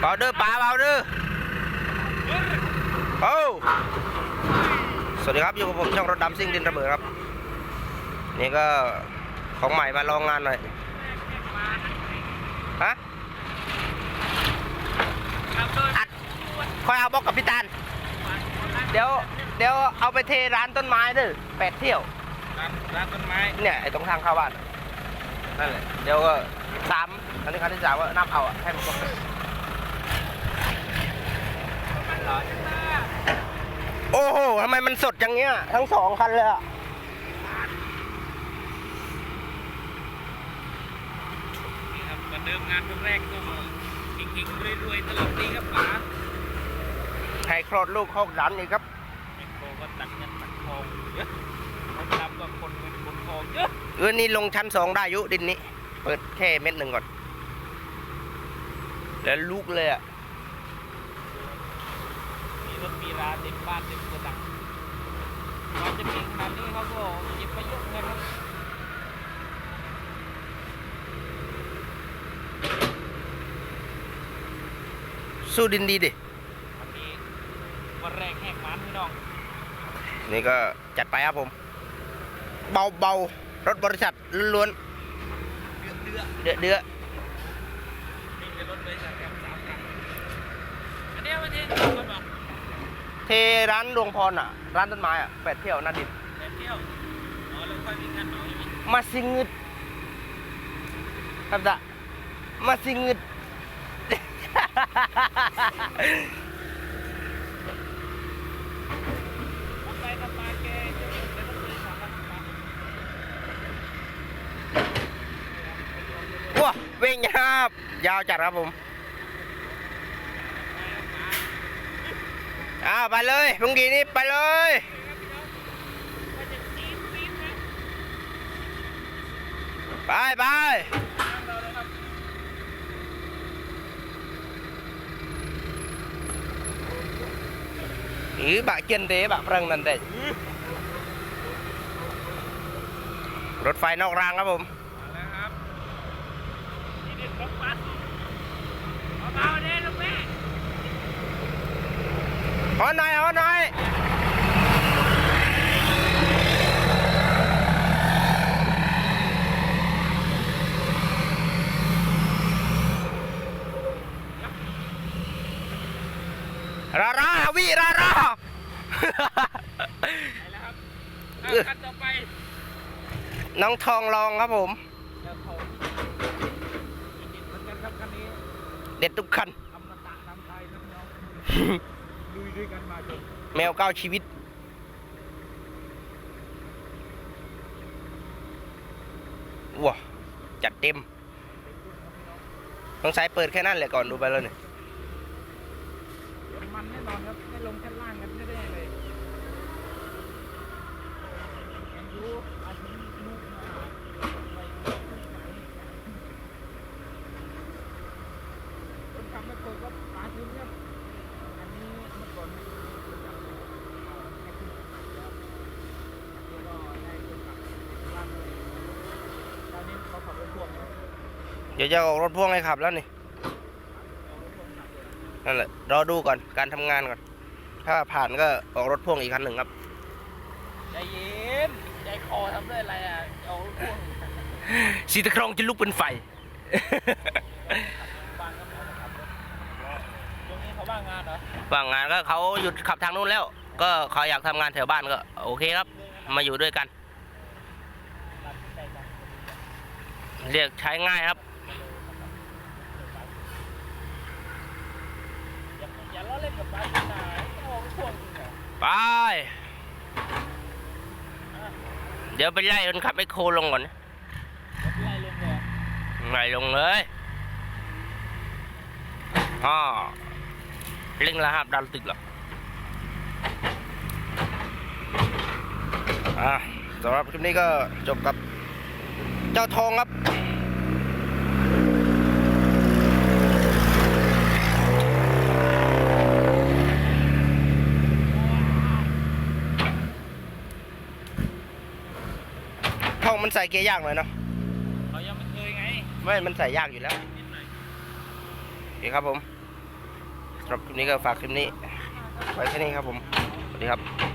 เบาเด้อปลาเบาเด้อโอ้สวัสดีครับอยู่กับผมช่องรถดำซิ่งดินระเบิดครับ นี่ก็ของใหม่มาลองงานหน่อยฮะอัดคอยเอาบอกกับพี่ตาลเดี๋ยวเดี๋ยวเอาไปเทร้านต้นไม้เด้อแปดเที่ยวร้านร้านต้นไม้เนี่ยไอ้ตรงทางเข้าบ้านอะนั่นแหละเดี๋ยวก็สามอันนี้คันที่สามว่านับเอาอะให้มันครบเลย โอ้โหทำไมมันสดอย่างเงี้ย ทั้งสองคันเลยอะนี่ครับเหมือนเดิมงานครั้งแรกก็เก่งๆรวยๆตลอดปีครับป๋าให้คลอดลูกเข้าดันอีกครับแมคโครก็ตักเงินตักทองเยอะเขาทำก็คนเงินคนทองเยอะเออนี่ลงชั้นสองได้อยุดินนี้ เปิดแค่เม็ดหนึ่งก่อน แล้วลูกเลยอะมี รถมีราเต็มบ้านเต็มกระดังก่อนจะมีขนาดนี้เขาก็เก็บประโยชน์นะครับสู้ดินดีดิวันนี้วันแรกแหกมันพี่น้อง นี่ก็จัดไปครับผม เบาเบาๆรถบริษัทล้วนเดือดเดือดๆเดือดเดือมีเป็นรถเลยจากแถมสามคันอันเนี้ยวันที่คนบอกเทร้านดวงพรอะ ร้านต้นไม้อะแปดเที่ยวหนาดินไปเที่ยวอ๋อแล้วค่อยมีงานเหมาอีกมาสิงึดครับจ้ะมาสิงึดผมไปกับมาแกจะเป็นรถเลยสามคันมาว้าเว่งครับ ยาวจัดครับผม อ้าวไปเลยพรุ่งนี้นี้ไปเลยไปไปอือบะเกียนเดบะเพรังนั่นเด็รถไฟนอกรางครับผม แล้วครับนี่เด็กรถบัสเอาเบาๆเลยลูกแม่ ขอหน่อยขอหน่อยราราวิราราไปแล้วครับอะคันต่อไป น้องทองรองครับผมเดี๋ยวเขาเด็ดเหมือนกันครับคันนี้เด็ดทุกคันอมตะนำไทยนะพี่น้อง ลุยด้วยกันมาจนแมวเก้าชีวิต ว้าจัดเต็มต้องสายเปิดแค่นั้นแหละก่อนดูไปแล้วเนี่ยเดี๋ยวมันแน่นอนครับไม่ลงชั้นล่างกันแน่ๆเลยยังอยู่อาทิตย์ลูกมาไปลูกไหนคนขับไม่เคยก็ปาทิ้งครับอันนี้เมื่อก่อนไม่เคยรู้จักเลยเอาให้ขึ้นครับแล้วก็ได้คนขับล่างเลยตอนนี้เขาขับรถพ่วงนะ เดี๋ยวจะออกรถพ่วงให้ขับแล้วนี่นั่นแหละรอดูก่อนการทำงานก่อน ถ้าผ่านก็ออกรถพ่วงอีกคันหนึ่งครับใจเย็นใจคอทำด้วยอะไรอะเอาพ่วงสีตะครองจะลุกเป็นไฟบ้านก็ไม่เอามาขับรถตรงนี้เขาบ้างงานเหรอว่างงานก็เขาหยุดขับทางนู้นแล้ว ก็เขาอยากทำงานแถวบ้านก็ โอเคครับ มาอยู่ด้วยกันรับใจจังเรียกใช้ง่ายครับ อย่าอย่าล้อเล่นกับบ้านนะเอาพ่วงจริงเหรอ ไป เดี๋ยวไปไล่คนขับไอ้โคลงก่อนไล่ลงเลยไล่ลงเลยอ๋อเร่งแล้วครับดันตึกหรออะสำหรับคลิปนี้ก็จบกับ เจ้าทองครับ มันใส่เกียร์ยากหน่อยเนาะเขายังไม่เคยไง ไม่มันใส่ยากอยู่แล้วนิดหน่อยโอเคครับผมสำหรับคลิปนี้ก็ฝากคลิปนี้ ไว้แค่นี้ครับผม สวัสดีครับ